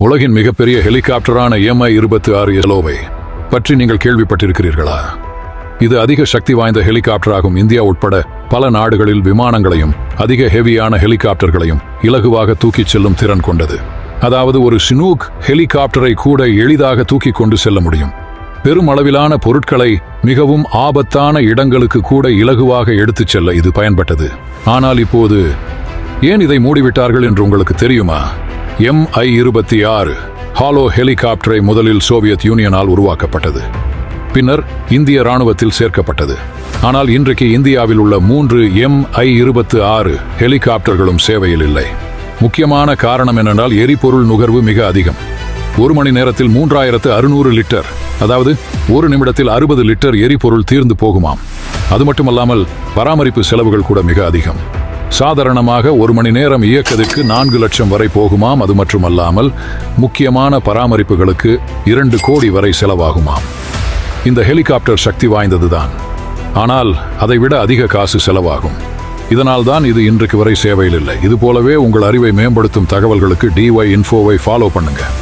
உலகின் மிகப்பெரிய ஹெலிகாப்டரான எம்ஐ இருபத்தி ஆறு எலோவை பற்றி நீங்கள் கேள்விப்பட்டிருக்கிறீர்களா? இது அதிக சக்தி வாய்ந்த ஹெலிகாப்டராகும் இந்தியா உட்பட பல நாடுகளில் விமானங்களையும் அதிக ஹெவியான ஹெலிகாப்டர்களையும் இலகுவாக தூக்கிச் செல்லும் திறன் கொண்டது. அதாவது ஒரு ஷினூக் ஹெலிகாப்டரை கூட எளிதாக தூக்கிக் கொண்டு செல்ல முடியும். பெருமளவிலான பொருட்களை மிகவும் ஆபத்தான இடங்களுக்கு கூட இலகுவாக எடுத்துச் செல்ல இது பயன்பட்டது. ஆனால் இப்போது ஏன் இதை மூடிவிட்டார்கள் என்று உங்களுக்கு தெரியுமா? எம்ஐ இருபத்தி ஆறு ஹாலோ ஹெலிகாப்டரை முதலில் சோவியத் யூனியனால் உருவாக்கப்பட்டது. பின்னர் இந்திய ராணுவத்தில் சேர்க்கப்பட்டது. ஆனால் இன்றைக்கு இந்தியாவில் உள்ள மூன்று எம்ஐ இருபத்து ஆறு ஹெலிகாப்டர்களும் சேவையில் இல்லை. முக்கியமான காரணம் என்னென்றால் எரிபொருள் நுகர்வு மிக அதிகம். ஒரு மணி நேரத்தில் மூன்றாயிரத்து அறுநூறு லிட்டர் அதாவது ஒரு நிமிடத்தில் அறுபது லிட்டர் எரிபொருள் தீர்ந்து போகுமாம். அது மட்டுமல்லாமல் பராமரிப்பு செலவுகள் கூட மிக அதிகம். சாதாரணமாக ஒரு மணி நேரம் இயக்கத்துக்கு நான்கு லட்சம் வரை போகுமாம். அது மட்டுமல்லாமல் முக்கியமான பராமரிப்புகளுக்கு இரண்டு கோடி வரை செலவாகுமாம். இந்த ஹெலிகாப்டர் சக்தி வாய்ந்ததுதான். ஆனால் அதை விட அதிக காசு செலவாகும். இதனால் தான் இது இன்றைக்கு வரை சேவையில் இல்லை. இது போலவே உங்கள் அறிவை மேம்படுத்தும் தகவல்களுக்கு டிஒய் இன்ஃபோவை ஃபாலோ பண்ணுங்கள்